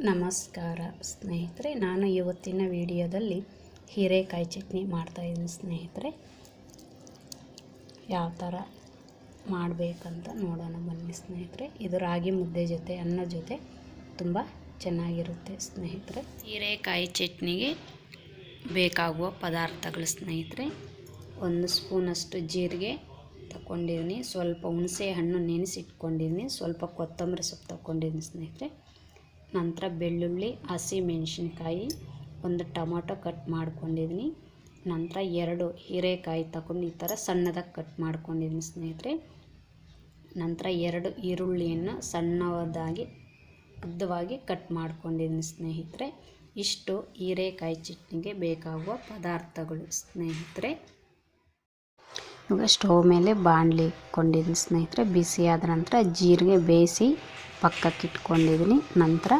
ನಮಸ್ಕಾರ. ಸ್ನೇಹಿತರೆ, ನಾನು ಇವತ್ತಿನ ವಿಡಿಯೋದಲ್ಲಿ ಹೀರೆಕಾಯಿ ಚಟ್ನಿ ಮಾಡ್ತಾಯಿದ್ದೀನಿ ಸ್ನೇಹಿತರೆ. ಯಾವ ಥರ ಮಾಡಬೇಕಂತ ನೋಡೋಣ ಬನ್ನಿ ಸ್ನೇಹಿತರೆ. ಇದು ರಾಗಿ ಮುದ್ದೆ ಜೊತೆ, ಅನ್ನ ಜೊತೆ ತುಂಬ ಚೆನ್ನಾಗಿರುತ್ತೆ ಸ್ನೇಹಿತರೆ. ಹೀರೆಕಾಯಿ ಚಟ್ನಿಗೆ ಬೇಕಾಗುವ ಪದಾರ್ಥಗಳು ಸ್ನೇಹಿತರೆ. ಒಂದು ಸ್ಪೂನಷ್ಟು ಜೀರಿಗೆ ತಗೊಂಡಿದ್ದೀನಿ. ಸ್ವಲ್ಪ ಹುಣಸೆ ಹಣ್ಣು ನೆನೆಸಿಟ್ಕೊಂಡಿದ್ದೀನಿ. ಸ್ವಲ್ಪ ಕೊತ್ತಂಬರಿ ಸೊಪ್ಪು ತಗೊಂಡಿದ್ದೀನಿ ಸ್ನೇಹಿತರೆ. ನಂತರ ಬೆಳ್ಳುಳ್ಳಿ, ಹಸಿ ಮೆಣಸಿನ್ಕಾಯಿ, ಒಂದು ಟೊಮೊಟೊ ಕಟ್ ಮಾಡ್ಕೊಂಡಿದ್ದೀನಿ. ನಂತರ ಎರಡು ಹೀರೆಕಾಯಿ ತಗೊಂಡು ಈ ಥರ ಸಣ್ಣದಾಗಿ ಕಟ್ ಮಾಡ್ಕೊಂಡಿದ್ದೀನಿ ಸ್ನೇಹಿತರೆ. ನಂತರ ಎರಡು ಈರುಳ್ಳಿಯನ್ನು ಸಣ್ಣದಾಗಿ, ಉದ್ದವಾಗಿ ಕಟ್ ಮಾಡ್ಕೊಂಡಿದ್ದೀನಿ ಸ್ನೇಹಿತರೆ. ಇಷ್ಟು ಹೀರೆಕಾಯಿ ಚಟ್ನಿಗೆ ಬೇಕಾಗುವ ಪದಾರ್ಥಗಳು ಸ್ನೇಹಿತರೆ. ಇವಾಗ ಸ್ಟವ್ ಮೇಲೆ ಬಾಣಲಿ ಇಟ್ಕೊಂಡಿದ್ದೀನಿ ಸ್ನೇಹಿತರೆ. ಬಿಸಿಯಾದ ನಂತರ ಜೀರಿಗೆ ಬೇಯಿಸಿ ಪಕ್ಕಕ್ಕೆ ಇಟ್ಕೊಂಡಿದ್ದೀನಿ ನಂತರ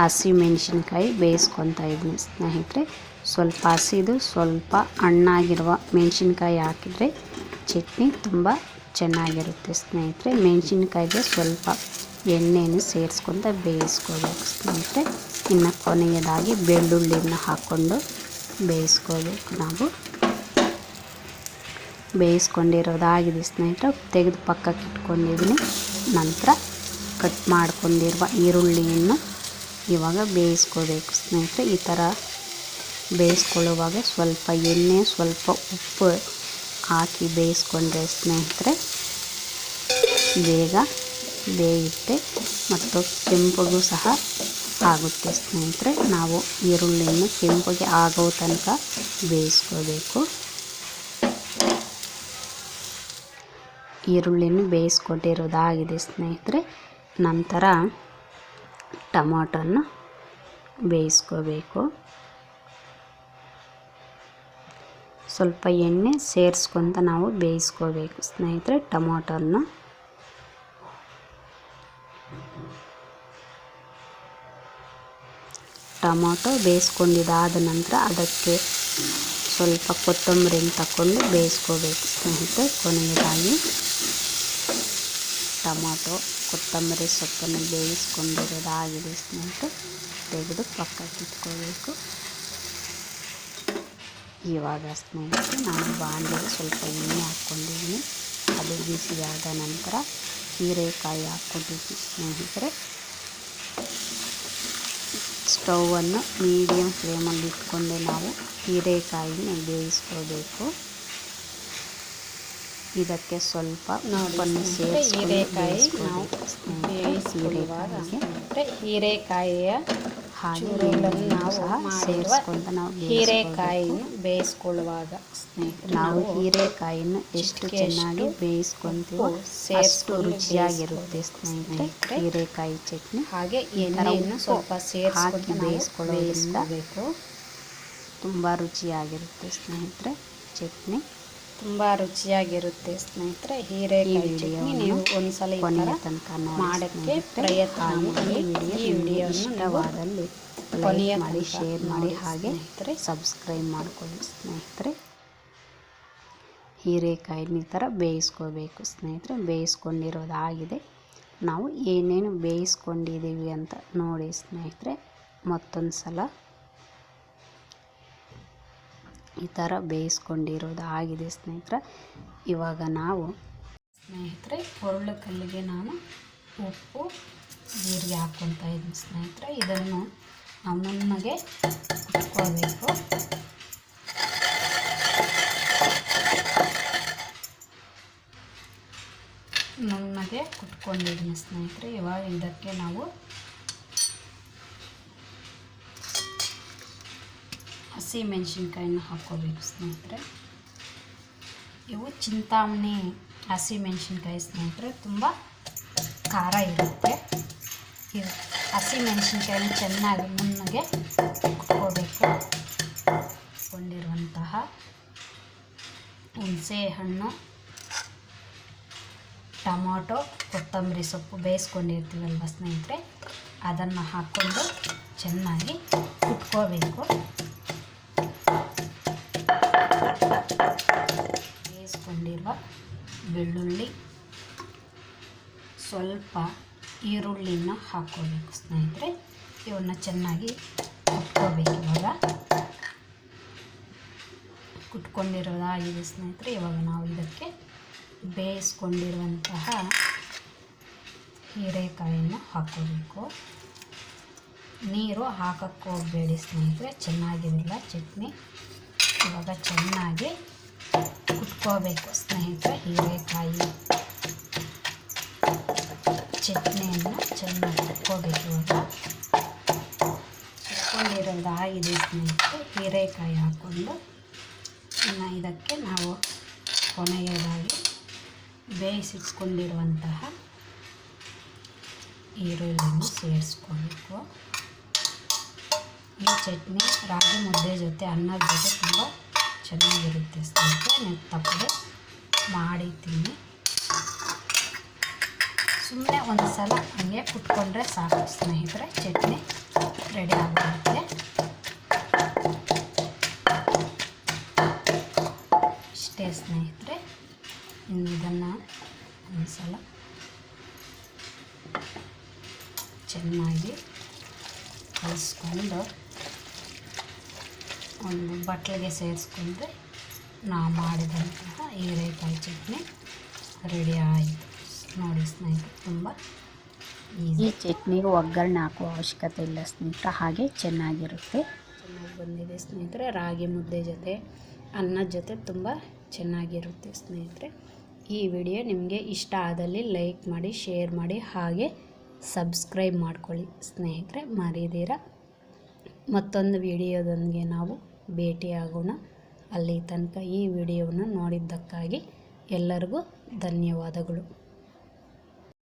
ಹಸಿ ಮೆಣಸಿನ್ಕಾಯಿ ಬೇಯಿಸ್ಕೊತಾ ಇದ್ದೀನಿ ಸ್ನೇಹಿತರೆ. ಸ್ವಲ್ಪ ಹಸಿದು ಸ್ವಲ್ಪ ಹಣ್ಣಾಗಿರುವ ಮೆಣಸಿನ್ಕಾಯಿ ಹಾಕಿದರೆ ಚಟ್ನಿ ತುಂಬ ಚೆನ್ನಾಗಿರುತ್ತೆ ಸ್ನೇಹಿತರೆ. ಮೆಣಸಿನ್ಕಾಯಿಗೆ ಸ್ವಲ್ಪ ಎಣ್ಣೆಯನ್ನು ಸೇರಿಸ್ಕೊಂತ ಬೇಯಿಸ್ಕೋಬೇಕು ಸ್ನೇಹಿತರೆ. ಇನ್ನು ಕೊನೆಯದಾಗಿ ಬೆಳ್ಳುಳ್ಳಿಯನ್ನು ಹಾಕ್ಕೊಂಡು ಬೇಯಿಸ್ಕೋಬೇಕು ನಾವು. ಬೇಯಿಸ್ಕೊಂಡಿರೋದಾಗಿದೆ ಸ್ನೇಹಿತರೆ. ತೆಗೆದು ಪಕ್ಕಕ್ಕೆ ಇಟ್ಕೊಂಡಿದ್ದೀನಿ ನಂತರ ಕಟ್ ಮಾಡ್ಕೊಂಡಿರುವ ಈರುಳ್ಳಿಯನ್ನು ಇವಾಗ ಬೇಯಿಸ್ಕೋಬೇಕು. ಸ್ನೇಹಿತರೆ, ಈ ಥರ ಬೇಯಿಸ್ಕೊಳ್ಳುವಾಗ ಸ್ವಲ್ಪ ಎಣ್ಣೆ, ಸ್ವಲ್ಪ ಉಪ್ಪು ಹಾಕಿ ಬೇಯಿಸ್ಕೊಂಡ್ರೆ ಸ್ನೇಹಿತರೆ, ಬೇಗ ಬೇಯುತ್ತೆ ಮತ್ತು ಕೆಂಪಗೂ ಸಹ ಆಗುತ್ತೆ ಸ್ನೇಹಿತರೆ. ನಾವು ಈರುಳ್ಳಿಯನ್ನು ಕೆಂಪಗೆ ಆಗೋ ತನಕ ಬೇಯಿಸ್ಕೋಬೇಕು. ಈರುಳ್ಳಿಯನ್ನು ಬೇಯಿಸ್ಕೊಟ್ಟಿರೋದಾಗಿದೆ ಸ್ನೇಹಿತರೆ. ನಂತರ ಟೊಮೊಟೊನ್ನು ಬೇಯಿಸ್ಕೋಬೇಕು. ಸ್ವಲ್ಪ ಎಣ್ಣೆ ಸೇರಿಸ್ಕೊಂತ ನಾವು ಬೇಯಿಸ್ಕೋಬೇಕು. ಸ್ನೇಹಿತರೆ ಟೊಮೊಟೊನ್ನು ಟೊಮೊಟೊ ಬೇಯಿಸ್ಕೊಂಡಿದ್ದಾದ ನಂತರ ಅದಕ್ಕೆ ಸ್ವಲ್ಪ ಕೊತ್ತಂಬರಿನ ತಗೊಂಡು ಬೇಯಿಸ್ಕೋಬೇಕು. ಸ್ನೇಹಿತರೆ, ಕೊನೆಯದಾಗಿ ಟೊಮೊಟೊ, ಕೊತ್ತಂಬರಿ ಸೊಪ್ಪನ್ನು ಬೇಯಿಸ್ಕೊಂಡಿರೋದಾಗಿದೆ ಸ್ನೇಹಿತರೆ ತೆಗೆದು ಪಕ್ಕಕ್ಕೆ ಇಟ್ಕೋಬೇಕು ಇವಾಗ ಸ್ನೇಹಿತರೆ ನಾನು ಬಾಣಲೆಗೆ ಸ್ವಲ್ಪ ಎಣ್ಣೆ ಹಾಕ್ಕೊಂಡಿದ್ದೀನಿ. ಅದು ಬಿಸಿಯಾದ ನಂತರ ಹೀರೆಕಾಯಿ ಹಾಕ್ಕೊಂಡಿದ್ದೀನಿ ಸ್ನೇಹಿತರೆ, ಸ್ಟವನ್ನು ಮೀಡಿಯಮ್ ಫ್ಲೇಮಲ್ಲಿ ಇಟ್ಕೊಂಡೆ ನಾವು ಹೀರೆಕಾಯಿನ ಬೇಯಿಸ್ಕೋಬೇಕು ಇದಕ್ಕೆ ಸ್ವಲ್ಪ ಉಪ್ಪನ್ನು ಸೇರಿಸಿ ಹೀರೆಕಾಯಿ ನಾವು ಬೇಯಿಸಿರುವಾಗ ಹೀರೆಕಾಯಿಯ ಹಾಗೆ ನಾವು ಸಹ ಸೇರಿಸ್ಕೊಂಡು ನಾವು ಹೀರೆಕಾಯಿನ ಬೇಯಿಸ್ಕೊಳ್ಳುವಾಗ. ಸ್ನೇಹಿತರೆ ನಾವು ಹೀರೆಕಾಯಿನ ಎಷ್ಟು ಚೆನ್ನಾಗಿ ಬೇಯಿಸ್ಕೊಂತೀವೋ ಅಷ್ಟು ರುಚಿಯಾಗಿರುತ್ತೆ ಸ್ನೇಹಿತರೆ. ಹೀರೆಕಾಯಿ ಚಟ್ನಿ ಹಾಗೆ ಎಣ್ಣೆಯನ್ನು ಸ್ವಲ್ಪ ಹಾಕಿ ಸೇರಿಸ್ಕೊಂಡು ಬೇಯಿಸ್ಕೊಳ್ಳೋದ್ರಿಂದ ತುಂಬ ರುಚಿಯಾಗಿರುತ್ತೆ ಸ್ನೇಹಿತರೆ ಚಟ್ನಿ. ತುಂಬ ರುಚಿಯಾಗಿರುತ್ತೆ ಸ್ನೇಹಿತರೆ ಹೀರೆಕಾಯಿ ಚಟ್ನಿ ನೀವು ಒಂದ್ಸಲ ಕೊನೆಯ ತನಕ ಮಾಡೋಕ್ಕೆ ಪ್ರಯತ್ನ ಮಾಡಿ. ಈ ವಿಡಿಯೋ ಇಷ್ಟವಾದಲ್ಲಿ ಕೊನೆಯ ಮಾಡಿ ಶೇರ್ ಮಾಡಿ ಹಾಗೆ. ಸಬ್ಸ್ಕ್ರೈಬ್ ಮಾಡ್ಕೊಳ್ಳಿ ಸ್ನೇಹಿತರೆ. ಹೀರೆಕಾಯಿನ ಈ ಥರ ಬೇಯಿಸ್ಕೋಬೇಕು ಸ್ನೇಹಿತರೆ ಬೇಯಿಸ್ಕೊಂಡಿರೋದಾಗಿದೆ. ನಾವು ಏನೇನು ಬೇಯಿಸ್ಕೊಂಡಿದ್ದೀವಿ ಅಂತ ನೋಡಿ ಸ್ನೇಹಿತರೆ ಮತ್ತೊಂದು ಸಲ ಈ ಥರ ಬೇಯಿಸ್ಕೊಂಡಿರೋದು ಆಗಿದೆ ಸ್ನೇಹಿತರೆ. ಇವಾಗ ನಾವು ಸ್ನೇಹಿತರೆ, ಒರಳು ಕಲ್ಲಿಗೆ ನಾನು ಉಪ್ಪು, ಜೀರಿಗೆ ಹಾಕ್ಕೊತಾ ಇದ್ದೀನಿ ಸ್ನೇಹಿತರೆ. ಇದನ್ನು ನಾವು ನಮಗೆ ಕುಟ್ಕೋಬೇಕು ಕುಟ್ಕೊಂಡಿದ್ದೀನಿ ಸ್ನೇಹಿತರೆ. ಇವಾಗ ಇದಕ್ಕೆ ನಾವು ಹಸಿ ಮೆಣಸಿನ್ಕಾಯಿನ ಹಾಕ್ಕೋಬೇಕು ಸ್ನೇಹಿತರೆ. ಇವು ಚಿಂತಾಮಣಿ ಹಸಿ ಮೆಣಸಿನ್ಕಾಯಿ ಸ್ನೇಹಿತರೆ, ತುಂಬ ಖಾರ ಇರುತ್ತೆ. ಇದು ಹಸಿ ಮೆಣಸಿನ್ಕಾಯಿನ ಚೆನ್ನಾಗಿ ಮುನ್ನಗೆ ಕುಟ್ಕೋಬೇಕು ಕೊಂಡಿರುವಂತಹ ಹುಣಸೆ ಹಣ್ಣು, ಟೊಮೊಟೊ, ಕೊತ್ತಂಬರಿ ಸೊಪ್ಪು ಬೇಯಿಸ್ಕೊಂಡಿರ್ತೀವಲ್ವ ಸ್ನೇಹಿತರೆ, ಅದನ್ನು ಹಾಕ್ಕೊಂಡು ಚೆನ್ನಾಗಿ ಕುಟ್ಕೋಬೇಕು. ಬೆಳ್ಳುಳ್ಳಿ ಸ್ವಲ್ಪ ಈರುಳ್ಳಿನ ಹಾಕ್ಕೋಬೇಕು ಸ್ನೇಹಿತರೆ. ಇವನ್ನ ಚೆನ್ನಾಗಿ ಕುಟ್ಕೋಬೇಕು ಇವಾಗ. ಕುಟ್ಕೊಂಡಿರೋದಾಗಿದೆ ಸ್ನೇಹಿತರೆ. ಇವಾಗ ನಾವು ಇದಕ್ಕೆ ಬೇಯಿಸ್ಕೊಂಡಿರುವಂತಹ ಹೀರೆಕಾಯಿಯನ್ನು ಹಾಕೋಬೇಕು ನೀರು ಹಾಕಕ್ಕೆ ಹೋಗಬೇಡಿ ಸ್ನೇಹಿತರೆ. ಚೆನ್ನಾಗಿರಲ್ಲ ಚಟ್ನಿ. ಇವಾಗ ಚೆನ್ನಾಗಿ ಕುಟ್ಕೋಬೇಕು ಸ್ನೇಹಿತರೆ, ಹೀರೆಕಾಯಿ ಚಟ್ನಿಯನ್ನು ಚೆನ್ನಾಗಿ ಹಾಕ್ಕೋಬೇಕು ಇವಾಗ. ಆಗಿದೆ ಸ್ನೇಹಿತರೆ, ಹೀರೆಕಾಯಿ ಹಾಕ್ಕೊಂಡು ಇನ್ನು ಇದಕ್ಕೆ ನಾವು ಕೊನೆಯದಾಗಿ ಬೇಯಿಸಿಟ್ಕೊಂಡಿರುವಂತಹ ಈರುಳ್ಳಿಯನ್ನು ಸೇರಿಸ್ಕೊಬೇಕು. ಈ ಚಟ್ನಿ ರಾಗಿ ಮುದ್ದೆ ಜೊತೆ ಅನ್ನದ ಜೊತೆ ತುಂಬ ಚೆನ್ನಾಗಿರುತ್ತೆ ಸ್ನೇಹಿತರೆ, ನೀವು ತಪ್ಪದೆ ಮಾಡಿ ತಿನ್ನಿ ಸುಮ್ಮನೆ ಒಂದು ಸಲ ಹಂಗೆ ಕುಟ್ಕೊಂಡ್ರೆ ಸಾಕು ಸ್ನೇಹಿತರೆ, ಚಟ್ನಿ ರೆಡಿ ಆಗಿರುತ್ತೆ ಇಷ್ಟೇ ಸ್ನೇಹಿತರೆ, ಇನ್ನು ಇದನ್ನು ಒಂದು ಸಲ ಚೆನ್ನಾಗಿ ಕಲಿಸ್ಕೊಂಡು ಒಂದು ಬಟ್ಲಿಗೆ ಸೇರಿಸ್ಕೊಂಡ್ರೆ ನಾವು ಮಾಡಿದಂತಹ ಹೀರೆಕಾಯಿ ಚಟ್ನಿ ರೆಡಿ ಆಯಿತು. ನೋಡಿ ಸ್ನೇಹಿತರೆ ತುಂಬ ಈ ಈಸಿ ಚಟ್ನಿಗೆ ಒಗ್ಗರಣೆ ಹಾಕುವ ಅವಶ್ಯಕತೆ ಇಲ್ಲ ಸ್ನೇಹಿತರೆ ಹಾಗೆ ಚೆನ್ನಾಗಿರುತ್ತೆ. ಚೆನ್ನಾಗಿ ಬಂದಿದೆ ಸ್ನೇಹಿತರೆ ರಾಗಿ ಮುದ್ದೆ ಜೊತೆ ಅನ್ನದ ಜೊತೆ ತುಂಬ ಚೆನ್ನಾಗಿರುತ್ತೆ ಸ್ನೇಹಿತರೆ. ಈ ವಿಡಿಯೋ ನಿಮಗೆ ಇಷ್ಟ ಆದಲ್ಲಿ ಲೈಕ್ ಮಾಡಿ ಶೇರ್ ಮಾಡಿ ಹಾಗೆ ಸಬ್ಸ್ಕ್ರೈಬ್ ಮಾಡ್ಕೊಳ್ಳಿ ಸ್ನೇಹಿತರೆ ಮರೀದಿರ. ಮತ್ತೊಂದು ವಿಡಿಯೋದೊಂದಿಗೆ ನಾವು ಭೇಟಿಯಾಗೋಣ. ಅಲ್ಲಿ ತನಕ ಈ ವಿಡಿಯೋವನ್ನು ನೋಡಿದ್ದಕ್ಕಾಗಿ ಎಲ್ಲರಿಗೂ ಧನ್ಯವಾದಗಳು.